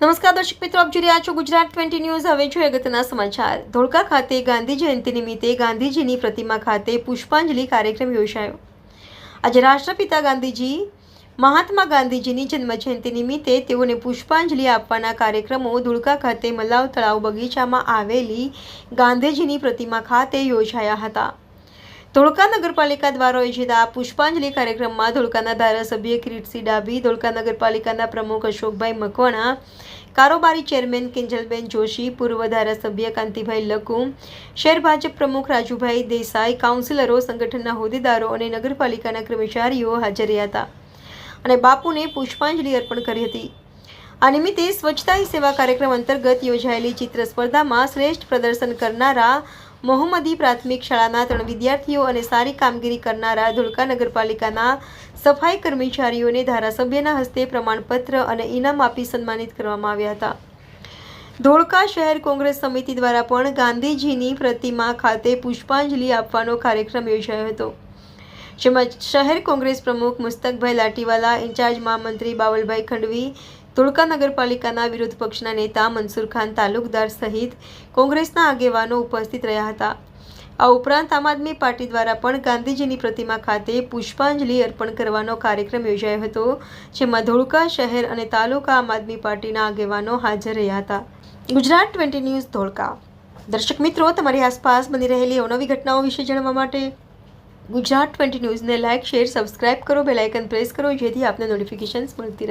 નમસ્કાર, દર્શક મિત્રો, આપ જોઈ રહ્યા છો ગુજરાત ટ્વેન્ટી ન્યૂઝ. હવે જોઈએ અગત્યના સમાચાર. ધોળકા ખાતે ગાંધી જયંતિ નિમિત્તે ગાંધીજીની પ્રતિમા ખાતે પુષ્પાંજલિ કાર્યક્રમ યોજાયો. આજે રાષ્ટ્રપિતા ગાંધીજી, મહાત્મા ગાંધીજીની જન્મજયંતિ નિમિત્તે તેઓને પુષ્પાંજલિ આપવાના કાર્યક્રમો ધોળકા ખાતે મલાવ તળાવ બગીચામાં આવેલી ગાંધીજીની પ્રતિમા ખાતે યોજાયા હતા. ધોળકા નગરપાલિકા દ્વારા યોજિત આ પુષ્પાંજલિ કાર્યક્રમમાં ધોળકાના ધારાસભ્ય કિરીટસિંહ ડાભી, ધોળકા નગરપાલિકાના પ્રમુખ અશોકભાઈ મકવાણા, કારોબારી ચેરમેન કિંજલબેન જોશી, પૂર્વ ધારાસભ્ય કાંતિભાઈ લકુ, શહેર ભાજપ પ્રમુખ રાજુભાઈ દેસાઈ, કાઉન્સિલરો, સંગઠનના હોદ્દેદારો અને નગરપાલિકાના કર્મચારીઓ હાજર રહ્યા હતા અને બાપુને પુષ્પાંજલિ અર્પણ કરી હતી. આ નિમિત્તે સ્વચ્છતા સેવા કાર્યક્રમ અંતર્ગત યોજાયેલી ચિત્ર સ્પર્ધામાં શ્રેષ્ઠ પ્રદર્શન કરનારા મોહમ્મદી પ્રાથમિક શાળાના ત્રણ વિદ્યાર્થીઓ અને સારી કામગીરી કરનારા ધોળકા નગરપાલિકાના સફાઈ કર્મચારીઓને ધારાસભ્યના હસ્તે પ્રમાણપત્ર અને ઇનામ આપી સન્માનિત કરવામાં આવ્યા હતા. ધોળકા શહેર કોંગ્રેસ સમિતિ દ્વારા પણ ગાંધીજીની પ્રતિમા ખાતે પુષ્પાંજલિ આપવાનો કાર્યક્રમ યોજાયો હતો. જેમાં શહેર કોંગ્રેસ પ્રમુખ મુસ્તકભાઈ લાટીવાલા, ઇન્ચાર્જ મહામંત્રી બાવલભાઈ ખંડવી ધોળકા નગરપાલિકાના વિરોધ પક્ષના નેતા મનસુર ખાન તાલુકદાર સહિત કોંગ્રેસના આગેવાનો ઉપસ્થિત રહ્યા હતા. આ ઉપરાંત આમ આદમી પાર્ટી દ્વારા પણ ગાંધીજીની પ્રતિમા ખાતે પુષ્પાંજલિ અર્પણ કરવાનો કાર્યક્રમ યોજાયો હતો, જેમાં ધોળકા શહેર અને તાલુકા આમ આદમી પાર્ટીના આગેવાનો હાજર રહ્યા હતા. Gujarat twenty news Dholka. દર્શક મિત્રો, તમારી આસપાસ બની રહેલી અવનવી ઘટનાઓ વિશે જાણવા માટે ગુજરાત ટ્વેન્ટી ન્યૂઝને લાઇક, શેર, સબસ્ક્રાઇબ કરો બેલાઇકન પ્રેસ કરો, જેથી આપને નોટિફિકેશન્સ મળતી રહે.